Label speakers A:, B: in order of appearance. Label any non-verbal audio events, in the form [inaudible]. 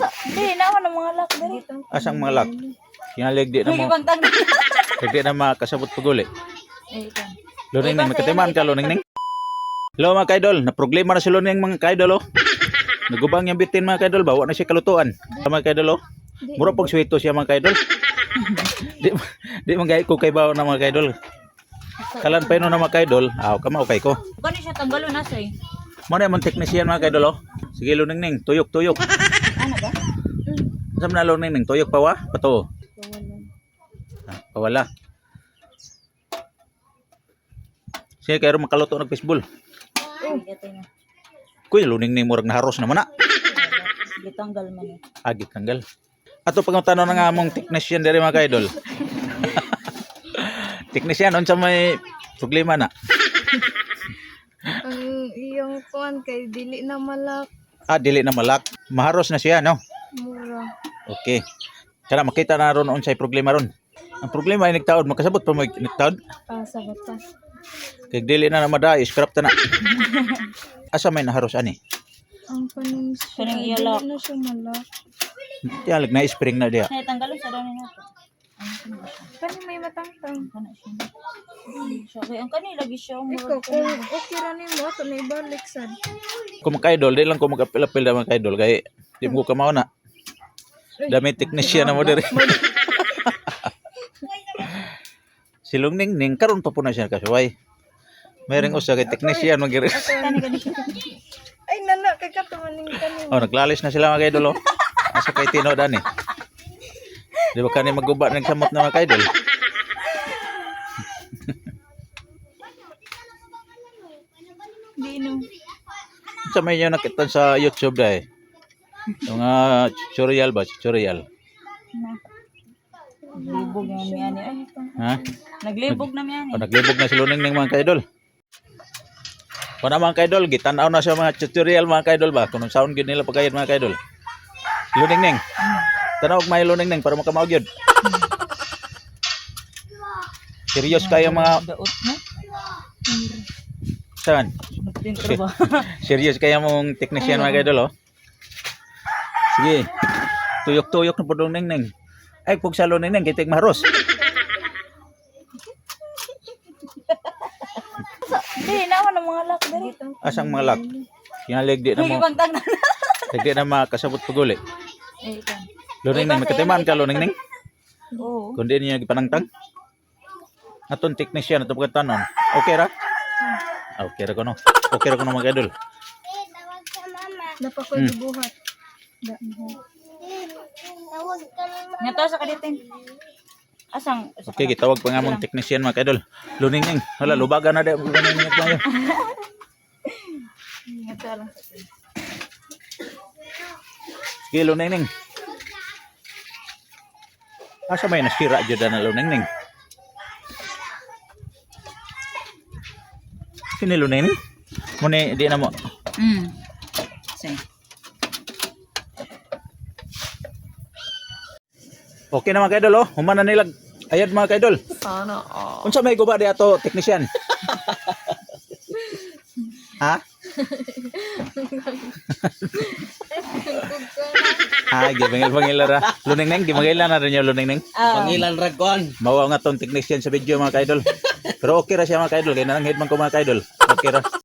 A: Hindi, naman ang mga lock dali.
B: Asang mga lak? Kinalig di na mo. Di na makasabot paguli.
A: Eh, ito.
B: Luning ning makatiman ka luning ning. Hello mga kaidol, na problema na si luning mga kaidol oh. Nagubang yung bitin mga kaidol ba? Wa na siya kalutuan. Mga kaidol oh. Mura pag sweeto siya mga kaidol. di di man ko kay bawo na mga kaidol. Kalan pa na mga kaidol, aw kama okay ko.
A: Kani siya tanggalo na say.
B: Mo na man technician mga kaidol oh. Sige luning ning, tuyok tuyok.
A: Ano ba?
B: Saan na luning ning, tuyok pa wa? Pato. Ah, pawala. Sige kayo makaluto ng fishbowl.
A: Ito na.
B: Kuy luning ning murag na mana.
A: Sige, tanggal man eh.
B: Agi tanggal. Ato pang tanong na nga among technician diri mga kaidol. [laughs] technician unsa may problema na?
C: Ang iyong kuan kay dili na malak
B: Ah, dili na malak. Maharos na siya, no?
C: mura.
B: Okay. Kana makita na ron unsay problema ron. Ang problema ay nagtaod, makasabot pa mo nagtaod.
C: Sa batas.
B: Kay dili na na maday, scrap ta na. Asa may naharos ani?
C: Ang paning siya,
A: iyalak.
C: dili na siya malak.
B: Tiyalag na spring na diya.
A: Say tanggalon sa dami na to.
C: Kani may matangtang.
A: Kay ang kani lagi siya ang
C: Ikaw, kung okay ra nimo, ito na ibalik sad.
B: Kung mga kaidol, di lang ko magapil-apil na mga kaidol kay di mo ko kamao na. Dami technician na mo diri. [laughs] si Lungning Ning karon pa po na siya kasuway. Mayroong usa kay technician
A: siya.
C: Ay, nana, kay katumaning kani.
B: Oh, naglalis na sila mga kaidol oh. Asa kay Tino dani. Di ba kani maguba ng samot na mga kaidol?
A: Di no.
B: Sa may nyo nakita sa YouTube dai. Yung uh, tutorial ba? Tutorial.
A: Na. Naglibog na mi ani ay.
B: Ha?
A: Naglibog na mi ani.
B: O naglibog na si Luning ng mga kaidol. O na mga kaidol, gitanaw na sa mga tutorial mga kaidol ba? Kung sound gid nila pagkayod mga kaidol. Luning ning. Tanawag may luning ning para makamaog yun. Serious kayo mga
A: na.
B: saan? [laughs] Serious kaya mong technician mga kaidol oh. Sige. Tuyok-tuyok na po luning ning. Ay, pag sa luning ning, kitik maharos.
A: Hindi, naman ang mga lock dali.
B: Asang mga lak? Kinalig di na mo.
A: Tag na.
B: Di na makasabot paguli.
A: Eh.
B: Luning ning, makatiman ka luning ning.
A: Oo.
B: Kundi niya gipanangtang. Atong technician atong pagkatanon. Okay ra? Okay ra ko no. Okay ra ko no mga idol.
C: Napa ko
B: Hmm.
C: gibuhat. Da,
A: Nga to sa kaditin. Asang? sa
B: Okay, gitawag pa nga mong technician mga idol. Luning ning. Hala, lubagan na de. Luning ning tayo.
A: Nga to lang.
B: Sige, luning ning. Asa may nasira jud na luning ning. Kini luning ning. Muni di na mo.
A: Mm. Say.
B: Okay na mga idol oh. Human na nilag. Ayad mga idol.
C: Sana all.
B: Unsa may guba di ato technician? [laughs] ha? [laughs] [laughs] Ay, gibangil-bangil ra. Luning neng, gimangilan na rin yung luning neng.
A: Ah,
D: Pangilan ragon.
B: Mawa nga tong technician sa video mga kaidol. Pero okay ra siya mga kaidol. Kaya nananghid man ko mga kaidol. Okay ra.